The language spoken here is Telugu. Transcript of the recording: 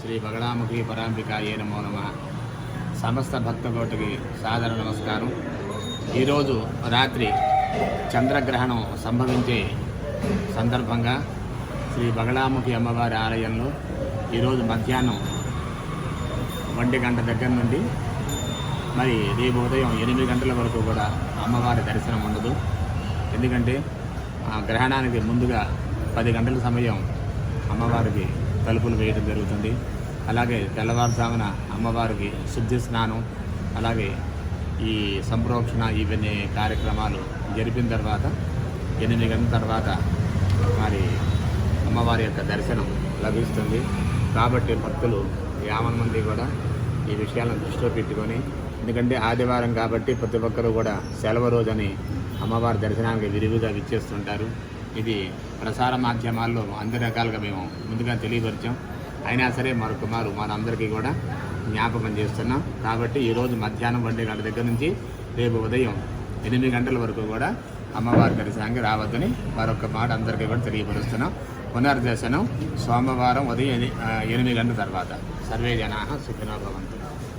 శ్రీ బగడాముఖి పరాంబికాయే నమో నమ. సమస్త భక్తకోటికి సాదర నమస్కారం. ఈరోజు రాత్రి చంద్రగ్రహణం సంభవించే సందర్భంగా శ్రీ బగడాముఖి అమ్మవారి ఆలయంలో ఈరోజు మధ్యాహ్నం ఒంటి గంట దగ్గర నుండి మరి రేపు ఉదయం ఎనిమిది గంటల వరకు కూడా అమ్మవారి దర్శనం ఉండదు. ఎందుకంటే ఆ గ్రహణానికి ముందుగా పది గంటల సమయం అమ్మవారికి తలుపులు వేయడం జరుగుతుంది. అలాగే తెల్లవారుజామున అమ్మవారికి శుద్ధి స్నానం అలాగే ఈ సంప్రోక్షణ ఇవన్నీ కార్యక్రమాలు జరిపిన తర్వాత ఎనిమిది గంటల తర్వాత మరి అమ్మవారి యొక్క దర్శనం లభిస్తుంది. కాబట్టి భక్తులు యావన్ మంది కూడా ఈ విషయాలను దృష్టిలో పెట్టుకొని ఎందుకంటే ఆదివారం కాబట్టి ప్రతి ఒక్కరూ కూడా సెలవు రోజని అమ్మవారి దర్శనానికి విరివిగా విచ్చేస్తుంటారు. ఇది ప్రసార మాధ్యమాల్లో అన్ని రకాలుగా మేము ముందుగా తెలియపరిచాం. అయినా సరే మరొకమారు మనందరికీ కూడా జ్ఞాపకం చేస్తున్నాం. కాబట్టి ఈరోజు మధ్యాహ్నం వంటి గంట దగ్గర నుంచి రేపు ఉదయం ఎనిమిది గంటల వరకు కూడా అమ్మవారి దర్శనానికి రావద్దని మరొక మాట అందరికీ కూడా తెలియపరుస్తున్నాం. పునర్దర్శనం సోమవారం ఉదయం ఎనిమిది గంటల తర్వాత. సర్వే జనా సుఖినోభవంతు